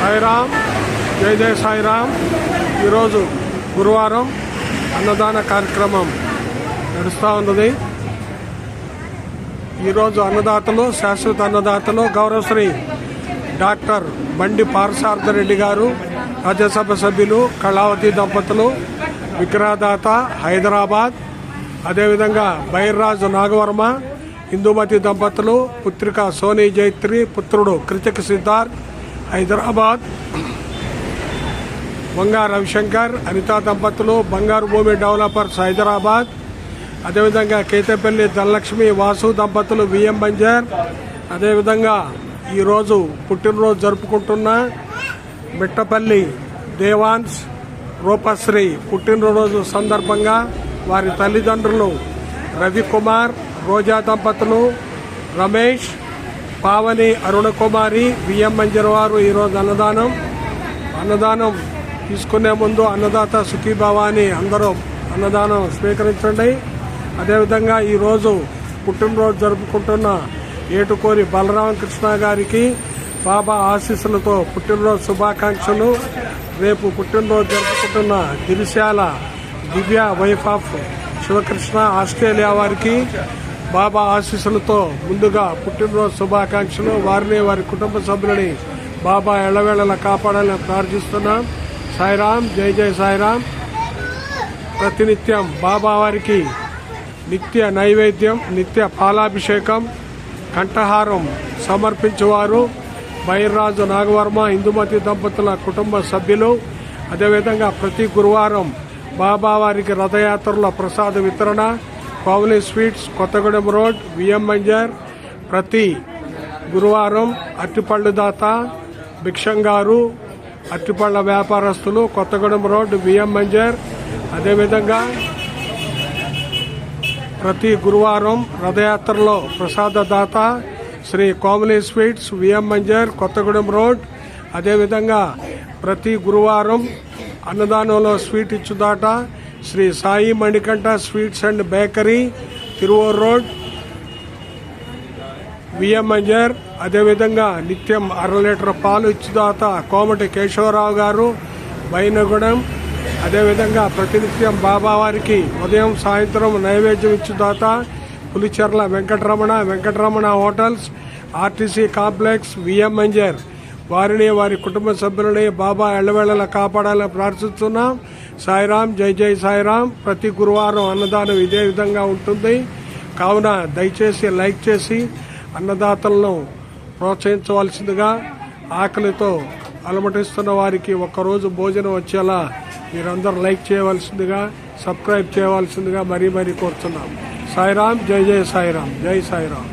సాయిరామ్ జై జయ సాయిరామ్. ఈరోజు గురువారం అన్నదాన కార్యక్రమం నడుస్తూ ఉన్నది. ఈరోజు అన్నదాతలు శాశ్వత అన్నదాతలు గౌరవశ్రీ డాక్టర్ బండి పారసార్థరెడ్డి గారు రాజ్యసభ సభ్యులు కళావతి దంపతులు విక్రయదాత హైదరాబాద్ అదేవిధంగా బైర్రాజు నాగవర్మ హిందూమతి దంపతులు పుత్రిక సోనీ జైత్రి పుత్రుడు కృతిక్ సిద్ధార్థ్ హైదరాబాద్. బంగా రవిశంకర్ అనితా దంపతులు బంగారు భూమి డెవలపర్స్ హైదరాబాద్. అదేవిధంగా కేతపల్లి ధనలక్ష్మి వాసు దంపతులు విఎం బంజార్. అదేవిధంగా ఈరోజు పుట్టినరోజు జరుపుకుంటున్న మిట్టపల్లి దేవాన్స్ రూపశ్రీ పుట్టినరోజు సందర్భంగా వారి తల్లిదండ్రులు రవికుమార్ రోజా దంపతులు రమేష్ పావని అరుణకుమారి విఎం మంజరవారు ఈరోజు అన్నదానం. అన్నదానం తీసుకునే ముందు అన్నదాత సుఖీభావ అని అందరూ అన్నదానం స్వీకరించండి. అదేవిధంగా ఈరోజు పుట్టినరోజు జరుపుకుంటున్న ఏటుకోరి బలరామకృష్ణ గారికి బాబా ఆశీస్సులతో పుట్టినరోజు శుభాకాంక్షలు. రేపు పుట్టినరోజు జరుపుకుంటున్న Girishala Divya wife of Shivakrishna Australia వారికి బాబా ఆశీస్సులతో ముందుగా పుట్టినరోజు శుభాకాంక్షలు. వారిని వారి కుటుంబ సభ్యులని బాబా ఎళ్ళవేళలా కాపాడాలని ప్రార్థిస్తున్నాం. సాయిరాం జై జై సాయిరాం ప్రతినిత్యం బాబా వారికి నిత్య నైవేద్యం నిత్య పాలాభిషేకం కంఠహారం సమర్పించేవారు. బైర్రాజు నాగవర్మ ఇందుమతి దంపతుల కుటుంబ సభ్యులు. అదేవిధంగా ప్రతి గురువారం బాబావారికి రథయాత్రలో రథయాత్రల ప్రసాద వితరణ Pauli sweets Kothagudem road VM Manjar ప్రతి గురువారం అరటిపళ్ళు దాత భిక్షంగారు అట్టిపళ్ళ వ్యాపారస్తులు కొత్తగూడెం రోడ్ విఎం మంజర్ అదేవిధంగా ప్రతి గురువారం రథయాత్రలో ప్రసాదదాత Shri Komali sweets VM Manjar Kothagudem road. అదేవిధంగా ప్రతి గురువారం అన్నదానంలో sweet ఇచ్చుదాట. Shri Sai Manikanta sweets and bakery Tiruvuru road. VM Anjar అదేవిధంగా నిత్యం అర లీటర్ పాలు ఇచ్చుదాత కోమటి కేశవరావు గారు బైనగూడెం అదేవిధంగా ప్రతినిత్యం బాబా వారికి ఉదయం సాయంత్రం నైవేద్యం ఇచ్చుదాత Pulicherla Venkataramana Venkataramana hotels RTC complex VM Anjar. వారిని వారి కుటుంబ సభ్యులని బాబా ఎల్లవేళలా కాపాడాలని ప్రార్థిస్తున్నాం. సాయిరాం జై జై సాయిరాం. ప్రతి గురువారం అన్నదానం ఇదే విధంగా ఉంటుంది. కావున దయచేసి లైక్ చేసి అన్నదాతలను ప్రోత్సహించవలసిందిగా ఆకలితో అలమటిస్తున్న వారికి ఒక్కరోజు భోజనం వచ్చేలా మీరందరూ లైక్ చేయవలసిందిగా సబ్స్క్రైబ్ చేయవలసిందిగా మరీ మరీ కోరుతున్నాం. సాయిరాం జై జై సాయిరాం జై సాయిరాం.